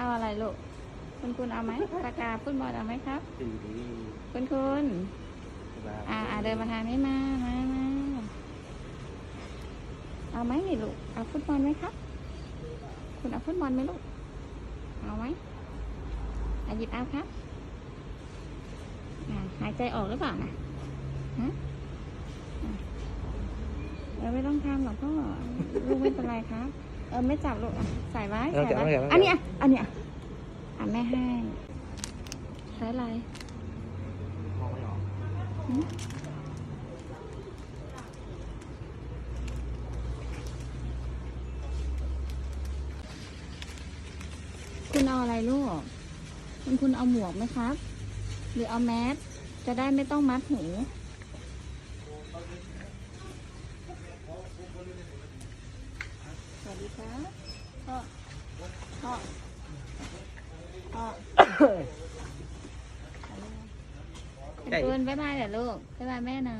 เอาอะไรลูก คุณคุณเอาไหมปากกาฟุตบอลเอาไหมครับสีดีคุณคุณสบายอ่าอ่าเดินมาทางนี้มามามาเอาไหมนี่ลูก เอาฟุตบอลไหมครับ คุณเอาฟุตบอลไหมลูก เอาไหมอาหยิบเอาครับอ่าหายใจออกหรือเปล่านะฮะอะเออไม่ต้องทำหรอกพ่อลูกไม่เป็นไรครับ เออไม่จับลูกอะใส่ไว้เอาใส่เก็บไว้เอาเก็บเอาอันเก็เนี้บยอันเนี้ยอะแม่ให้ใช้อะไรมองไม่ออกคุณเอาอะไรลูกคุณคุณเอาหมวกไหมครับ หรือเอาแมสจะได้ไม่ต้องมัดหู สวัสดี ครับพ่อพ่อพ่อคุณคุณบ๊ายบายเดี๋ยวลูกบ๊ายบายแม่หนะ